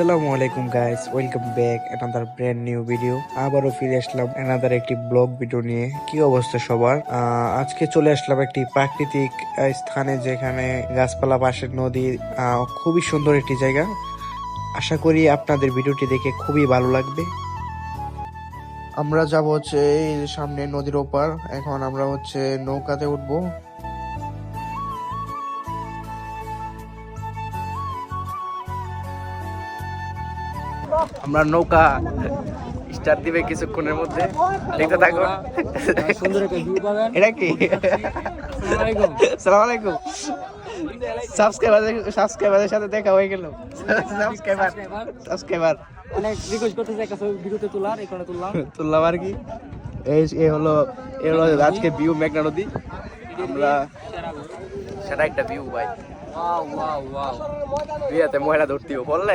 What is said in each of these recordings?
আসসালামু আলাইকুম guys welcome back another brand new video আবারও ফিরে আসলাম অ্যানাদার একটি ব্লগ ভিডিও নিয়ে। কি অবস্থা সবার? আজকে চলে আসলাম একটি প্রাকৃতিক স্থানে যেখানে গাছপালা, পাশের নদী খুবই সুন্দর একটি জায়গা। আশা করি আপনাদের ভিডিওটি দেখে খুবই ভালো লাগবে। আমরা যাব হচ্ছে এই সামনে নদীর ওপার। এখন আমরা হচ্ছে নৌকাতে উঠবো। আমরা নৌকা স্টার্ট দিবে কিছুক্ষণের মধ্যে। দেখতে থাকো। এটা কি? সালাম আলাইকুম। সাবস্ক্রাইবার সাবস্ক্রাইবারের সাথে দেখা হয়ে গেল। সাবস্ক্রাইবার। সাবস্ক্রাইবার। অনেক রিকোয়েস্ট করতেছে একটা ছবি ভিডিওতে তোলার এই তুললাম। তুললাম আর কি। এই এই হলো এই হলো আজকে ভিউ মেঘনা নদী। আমরা সেটা একটা ভিউ ভাই। ওয়াও ওয়াও ওয়াও বিয়াতে মহিলা ধরতিও বললে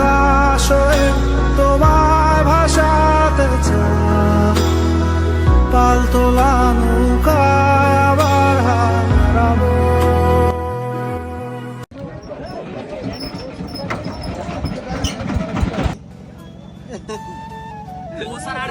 বাতাস হয়ে তোমায় ভাসাতে চায় পালতোলা নৌকায় আবার হারাবো। ও স্যার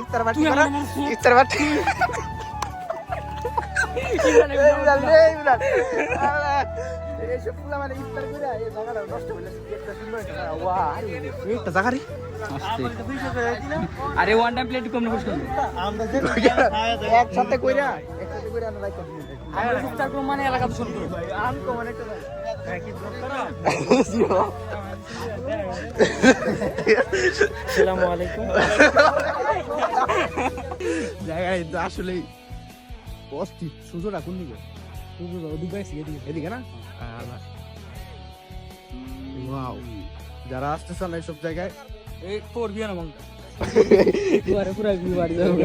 ইফতার করা। ইফতার মানে আরে ওয়ান টাইম প্লেট কম না একসাথে কইরা করব মানে এলাকা দূষণ করব আনকমন একটা আসসালামু আলাইকুম। জায়গাটা কিন্তু আসলেই অস্থির সুযোগটা কোন দিকে সুযোগ ওদিকে আছে এদিকে এদিকে না? ওয়াও। যারা আসতে চান এইসব জায়গায় এই করবি না পুরা পুরা ভিউ বাড়ি যাবে।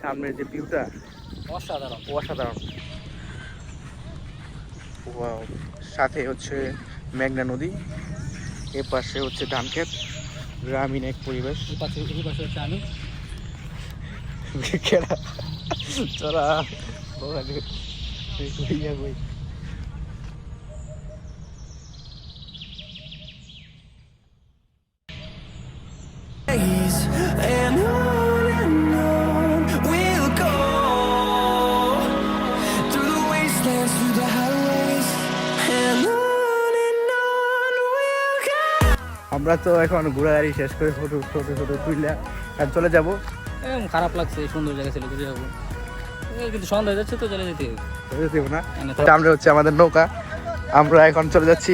সামনের যে ভিউটা অসাধারণ অসাধারণ। সাথে হচ্ছে মেঘনা নদী এ পাশে হচ্ছে ধানক্ষেত গ্রামীণ এক পরিবেশ। এই পাশে এই পাশে হচ্ছে আমি। চলা আমরা তো এখন ঘোরাঘুরি শেষ করে ফটো ফটো ফটো তুললাম আর চলে যাব। এরকম খারাপ লাগছে সুন্দর জায়গা ছিল ঘুরে যাব। কিন্তু সন্ধ্যা যাচ্ছে তো চলে যেতে হবে। চলে যেতে হবে না? আমরা হচ্ছে আমাদের নৌকা। আমরা এখন চলে যাচ্ছি